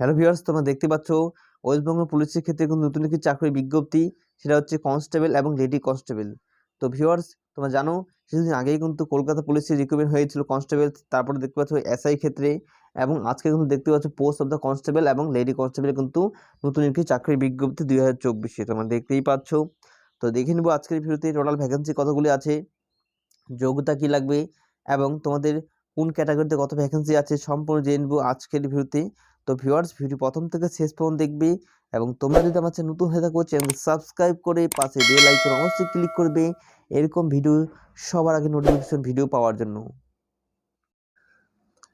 Hello viewers তোমরা দেখতে পাচ্ছ ওয়েস্টবেঙ্গল পুলিশের ক্ষেত্রে কিন্তু নতুন একটি চাকরির বিজ্ঞপ্তি, সেটা হচ্ছে কনস্টেবল এবং লেডি কনস্টেবল তো ভিউয়ার্স তোমরা জানো, কিছুদিন আগেই কিন্তু কলকাতা পুলিশের রিক্রুটমেন্ট হয়েছিল কনস্টেবল তারপরে দেখতে পাচ্ছ এসআই ক্ষেত্রে, এবং আজকে কিন্তু দেখতে পাচ্ছ পোস্ট অফ দ্য কনস্টেবল এবং লেডি কনস্টেবল কিন্তু নতুন একটি চাকরির বিজ্ঞপ্তি দুই হাজার চব্বিশে, তোমরা দেখতেই পাচ্ছ। তো দেখে নেব আজকের ভিডিওতে টোটাল ভ্যাকেন্সি কতগুলি আছে, যোগ্যতা কী লাগবে, এবং তোমাদের কোন ক্যাটাগরিতে কত ভ্যাকেন্সি আছে, সম্পূর্ণ জেনে নেব আজকের ভিডিওতে। তো ভিউয়ার্স ভিডিও প্রথম থেকে শেষ পর্যন্ত দেখবে এবং তোমরা যদি আমার নতুন হয়ে থাকো চ্যানেল সাবস্ক্রাইব করে পাশে বেল আইকন অবশ্যই ক্লিক করবে। এরকম ভিডিও সবার আগে নোটিফিকেশন ভিডিও পাওয়ার জন্য।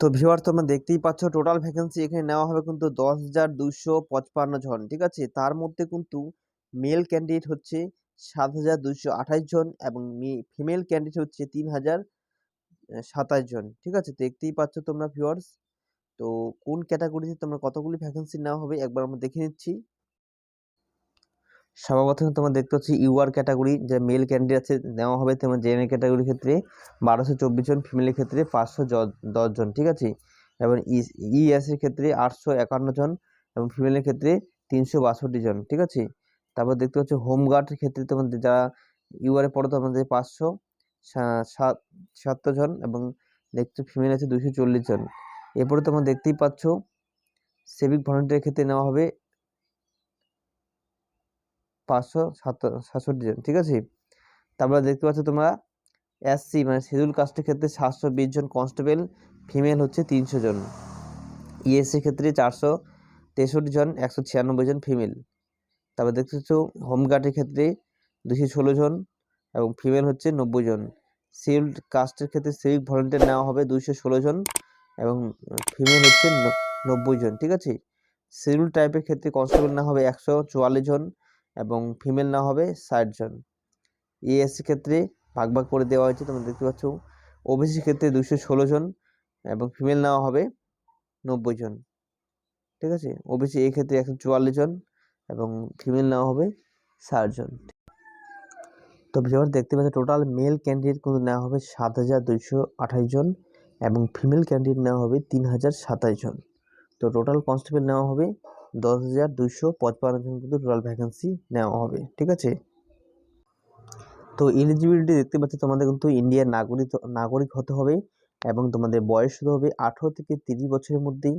তো ভিউয়ার তোমরা দেখতেই পাচ্ছ টোটাল ভ্যাকেন্সি এখানে নেওয়া হবে কিন্তু দশ হাজার দুশো পঁচপান্ন জন, ঠিক আছে? তার মধ্যে কিন্তু মেল ক্যান্ডিডেট হচ্ছে সাত হাজার দুশো আঠাশ জন এবং ফিমেল ক্যান্ডিডেট হচ্ছে তিন হাজার সাতাশ জন, ঠিক আছে? দেখতেই পাচ্ছ তোমরা ভিউয়ার্স তো কোন ক্যাটাগরিতে তোমরা কতগুলি ভ্যাকেন্সি নেওয়া হবে একবার আমরা দেখে নিচ্ছি। সর্বপ্রথমে তোমরা দেখতে পাচ্ছি ইউআর ক্যাটাগরি যে মেল ক্যান্ডিডেট নেওয়া হবে তোমার জেনারেল ক্যাটাগরির ক্ষেত্রে বারোশো চব্বিশ জন ফিমেলের ক্ষেত্রে পাঁচশো দশ জন ঠিক আছে? এবং ইএসের ক্ষেত্রে আটশো একান্ন জন এবং ফিমেলের ক্ষেত্রে তিনশো বাষট্টি জন, ঠিক আছে? তারপর দেখতে পাচ্ছ হোমগার্ডের ক্ষেত্রে তোমাদের যারা ইউআরে পড়ো তোমাদের পাঁচশো সাত সাতাত্তর জন এবং দেখতে ফিমেল আছে দুশো চল্লিশ জন। এরপরে তোমরা দেখতেই পাচ্ছ সেভিক ভলেন্টিয়ারের ক্ষেত্রে নেওয়া হবে পাঁচশো সাতষট্টি জন, ঠিক আছে? তারপরে দেখতে পাচ্ছ তোমরা এসসি মানে শিডিউল কাস্টের ক্ষেত্রে সাতশো বিশ জন কনস্টেবল ফিমেল হচ্ছে তিনশো জন। ইএসসির ক্ষেত্রে চারশো তেষট্টি জন, একশো ছিয়ানব্বই জন ফিমেল তারপর দেখতে পাচ্ছ হোমগার্ডের ক্ষেত্রে দুশো ষোলো জন এবং ফিমেল হচ্ছে নব্বই জন। শিডিউল কাস্টের ক্ষেত্রে সিভিক ভলেন্টিয়ার নেওয়া হবে দুইশো ষোলো জন। এবং ফিমেল হচ্ছে নব্বই জন, ঠিক আছে? শিডিউল টাইপের ক্ষেত্রে কনস্টেবল না হবে একশো চুয়াল্লিশ জন এবং ফিমেল না হবে ষাট জন। ইএসসি ক্ষেত্রে ভাগ ভাগ করে দেওয়া হয়েছে, তোমরা দেখতে পাচ্ছ। ওবিসি ক্ষেত্রে দুশো ষোলো জন এবং ফিমেল নেওয়া হবে নব্বই জন, ঠিক আছে? ওবিসি এই ক্ষেত্রে একশো চুয়াল্লিশ জন এবং ফিমেল নেওয়া হবে ষাট জন। তো ভিওর দেখতে পাচ্ছি টোটাল মেল ক্যান্ডিডেট কিন্তু নেওয়া হবে সাত হাজার দুইশো আঠাশ জন। এবং ফিমেল ক্যান্ডিডেট নেওয়া হবে তিন হাজার সাতাশ জন। তো টোটাল কনস্টেবল নেওয়া হবে দশ হাজার দুইশো পঁচপান্ন জন কিন্তু টোটাল ভ্যাকেন্সি নেওয়া হবে, ঠিক আছে? তো এলিজিবিলিটি দেখতে পাচ্ছি তোমাদের কিন্তু ইন্ডিয়ার নাগরিক নাগরিক হতে হবে এবং তোমাদের বয়স হতে হবে আঠেরো থেকে তিরিশ বছরের মধ্যেই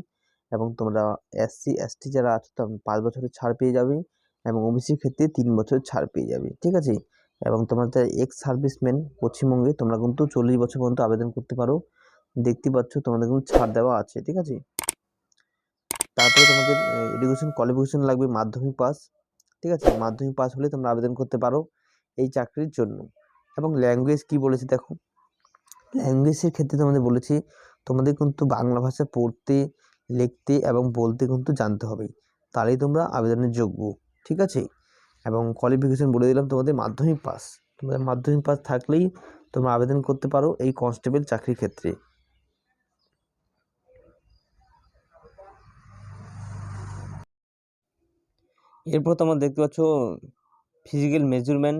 এবং তোমরা এসসি এসটি যারা আছো পাঁচ বছরের ছাড় পেয়ে যাবে এবং ওবিসির ক্ষেত্রে তিন বছরের ছাড় পেয়ে যাবে, ঠিক আছে? এবং তোমাদের এক্স সার্ভিসম্যান পশ্চিমবঙ্গে তোমরা কিন্তু চল্লিশ বছর পর্যন্ত আবেদন করতে পারো। দেখতে পাচ্ছ, তোমাদের কিন্তু ছাড় দেওয়া আছে, ঠিক আছে? তারপরে তোমাদের এডুকেশন কোয়ালিফিকেশন লাগবে মাধ্যমিক পাস ঠিক আছে? মাধ্যমিক পাস হলে তোমরা আবেদন করতে পারো এই চাকরির জন্য। এবং ল্যাঙ্গুয়েজ কি বলেছে দেখো? ল্যাঙ্গুয়েজের ক্ষেত্রে তোমাদের বলেছি, তোমাদের কিন্তু বাংলা ভাষা পড়তে, লিখতে এবং বলতে কিন্তু জানতে হবে। তাহলেই তোমরা আবেদনের যোগ্য, ঠিক আছে? এবং কোয়ালিফিকেশন বলে দিলাম তোমাদের মাধ্যমিক পাস তোমাদের মাধ্যমিক পাস থাকলেই তোমরা আবেদন করতে পারো এই কনস্টেবল চাকরির ক্ষেত্রে। এরপর তোমরা দেখতে পাচ্ছ ফিজিক্যাল মেজারমেন্ট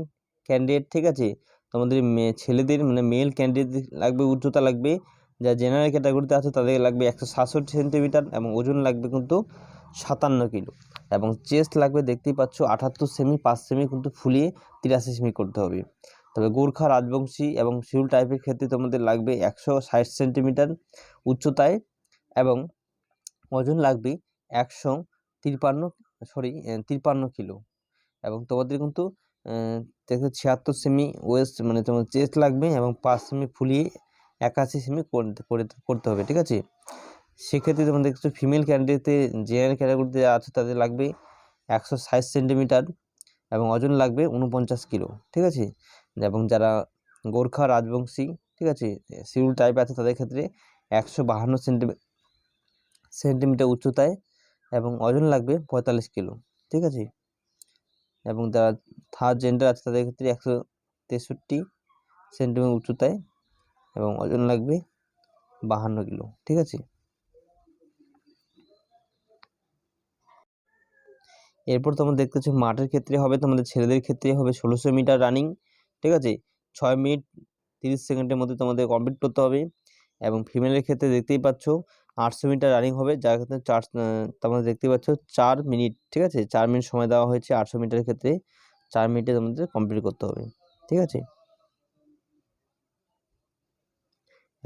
ক্যান্ডিডেট ঠিক আছে? তোমাদের ছেলেদের মানে মেল ক্যান্ডিডেট লাগবে, উচ্চতা লাগবে যা জেনারেল ক্যাটাগরিতে আছে, তাদের লাগবে একশো সাতষট্টি সেন্টিমিটার এবং ওজন লাগবে কিন্তু সাতান্ন কিলো এবং চেস্ট লাগবে দেখতেই পাচ্ছ আটাত্তর সেমি পাঁচ সেমি কিন্তু ফুলিয়ে তিরাশি সেমি করতে হবে। তবে গোর্খা, রাজবংশী এবং শিউল টাইপের ক্ষেত্রে তোমাদের লাগবে একশো ষাট সেন্টিমিটার উচ্চতায় এবং ওজন লাগবে একশো তিপ্পান্ন সরি তিপ্পান্ন কিলো। এবং তোমাদের কিন্তু দেখো ছিয়াত্তর সেমি ওয়েস্ট মানে তোমার চেস্ট লাগবে এবং পাঁচ সেমি ফুলিয়ে একাশি সেমি করতে হবে, ঠিক আছে? সেক্ষেত্রে তোমরা দেখছ ফিমেল ক্যান্ডিডেটে জেনারেল ক্যাটাগরিতে আছে তাদের লাগবে একশো ষাট সেন্টিমিটার এবং ওজন লাগবে উনপঞ্চাশ কিলো, ঠিক আছে? এবং যারা গোর্খা রাজবংশী, ঠিক আছে? শিউল টাইপ আছে তাদের ক্ষেত্রে একশো বাহান্ন সেন্টিমি সেন্টিমিটার উচ্চতায় এবং ওজন লাগবে পঁয়তাল্লিশ কিলো, ঠিক আছে? এবং যারা থার্ড জেন্ডার আছে, তাদের ক্ষেত্রে একশো তেষট্টি সেন্টিমিটার উচ্চতায় এবং ওজন লাগবে বাহান্ন কিলো, ঠিক আছে? এরপর তোমরা দেখতেছো মাঠের ক্ষেত্রে হবে, তোমাদের ছেলেদের ক্ষেত্রে হবে ষোলোশো মিটার রানিং ঠিক আছে? ছয় মিনিট তিরিশ সেকেন্ডের মধ্যে তোমাদের কমপ্লিট করতে হবে এবং ফিমেলের ক্ষেত্রে দেখতেই পাচ্ছ আটশো মিটার রানিং হবে, যার ক্ষেত্রে চার তোমরা দেখতে পাচ্ছ চার মিনিট, ঠিক আছে? চার মিনিট সময় দেওয়া হয়েছে আটশো মিটারের ক্ষেত্রে, চার মিনিটে তোমাদের কমপ্লিট করতে হবে, ঠিক আছে?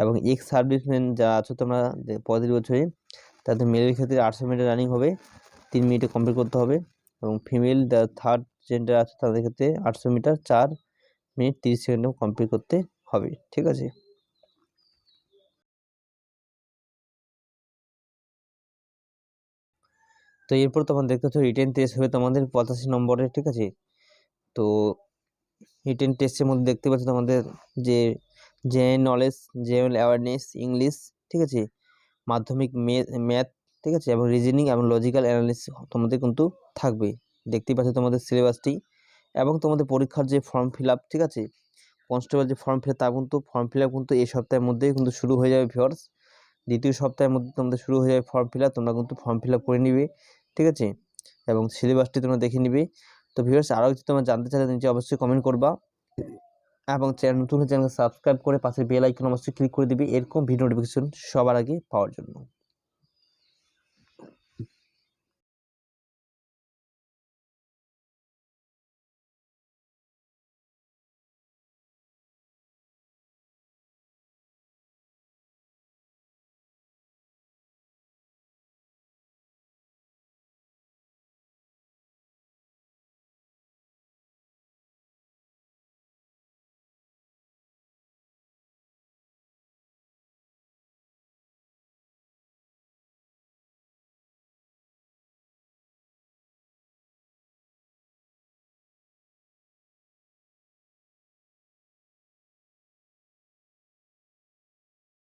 এবং এক্স সার্ভিসম্যান যারা আছো তোমরা পঁয়ত্রিশ বছরে, তাদের মেলের ক্ষেত্রে আটশো মিটার রানিং হবে, তিন মিনিটে কমপ্লিট করতে হবে, এবং ফিমেল থার্ড জেন্ডার আছে, তাদের ক্ষেত্রে আটশো মিটার চার মিনিট তিরিশ সেকেন্ডে কমপ্লিট করতে হবে, ঠিক আছে? তো এরপর তোমার দেখতে পাচ্ছ রিটেন টেস্ট হবে তোমাদের পঁচাশি নম্বরের, ঠিক আছে? তো রিটেন টেস্টের মধ্যে দেখতে পাচ্ছ তোমাদের যে general knowledge general awareness English ঠিক আছে? মাধ্যমিক ম্যাথ ঠিক আছে? এবং রিজনিং এবং লজিক্যাল অ্যানালিসিস তোমাদের কিন্তু থাকবে। দেখতেই পাচ্ছ তোমাদের সিলেবাসটি এবং তোমাদের পরীক্ষার যে ফর্ম ফিল ঠিক আছে? কনস্টেবল যে ফর্ম ফিল তা কিন্তু ফর্ম ফিল কিন্তু এই সপ্তাহের মধ্যেই কিন্তু শুরু হয়ে যাবে ভিওর্স দ্বিতীয় সপ্তাহের মধ্যে তোমাদের শুরু হয়ে যাবে ফর্ম ফিল তোমরা কিন্তু ফর্ম ফিল করে নিবে। ঠিক আছে? এবং সিলেবাসটি তোমরা দেখে নিবে। তো ভিউয়ার্স আরও কিছু তোমরা জানতে চাইলে নিচে অবশ্যই কমেন্ট করবা। এবং চ্যানেল নতুন চ্যানেলকে সাবস্ক্রাইব করে পাশে বেল আইকন অবশ্যই ক্লিক করে দিবি। এরকম ভিডিও নোটিফিকেশন সবার আগে পাওয়ার জন্য।